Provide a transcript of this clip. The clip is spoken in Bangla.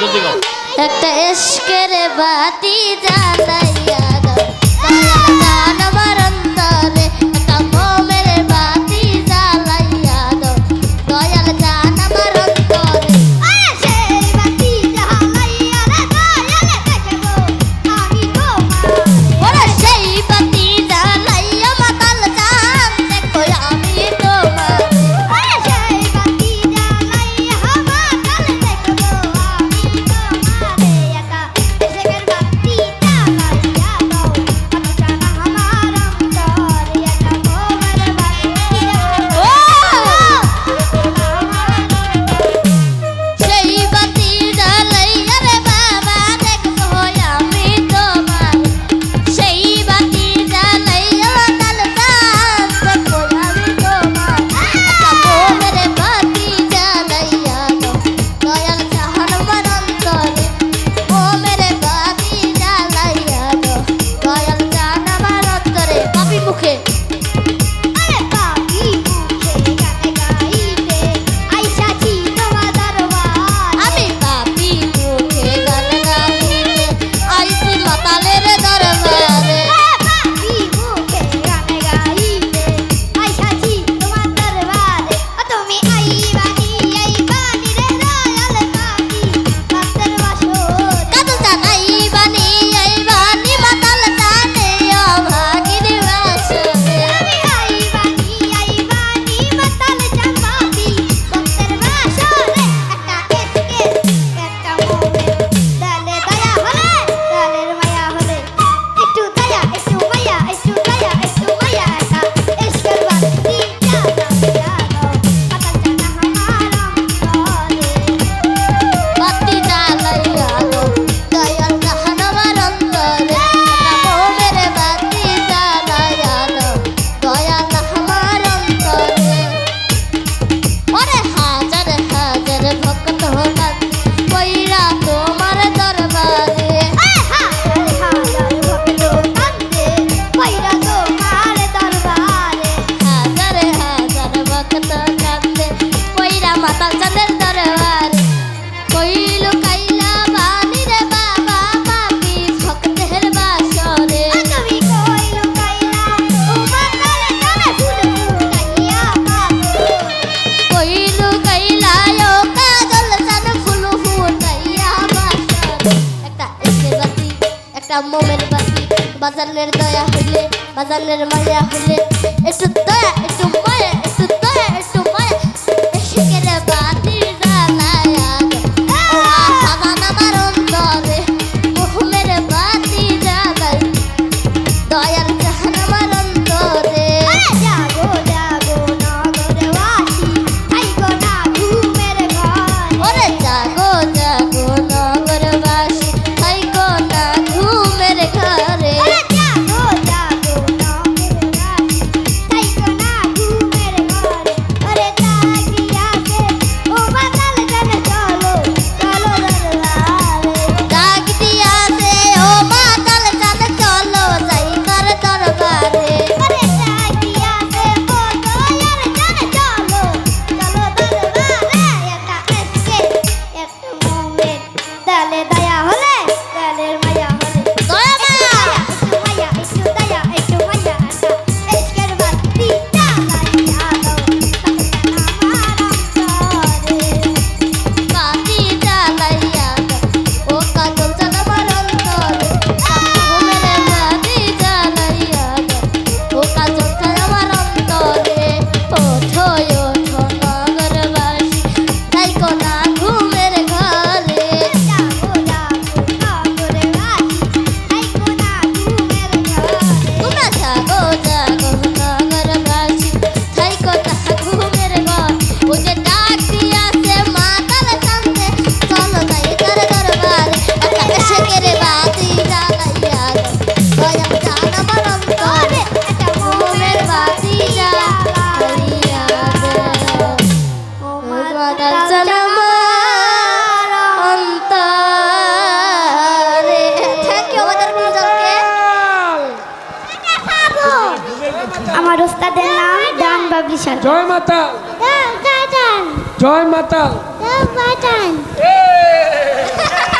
জলদি গাও একটা এসকের বাতি জ্বালাইয়া দাও। মোমের বাকি বাজানের দয়া হইলে বাজানের মায়া হইলে একটু দয়া একটু আমার ওস্তাদের নাম ডান বাবলি সাল জয় মাতা জয় মাতা জয়। মাতা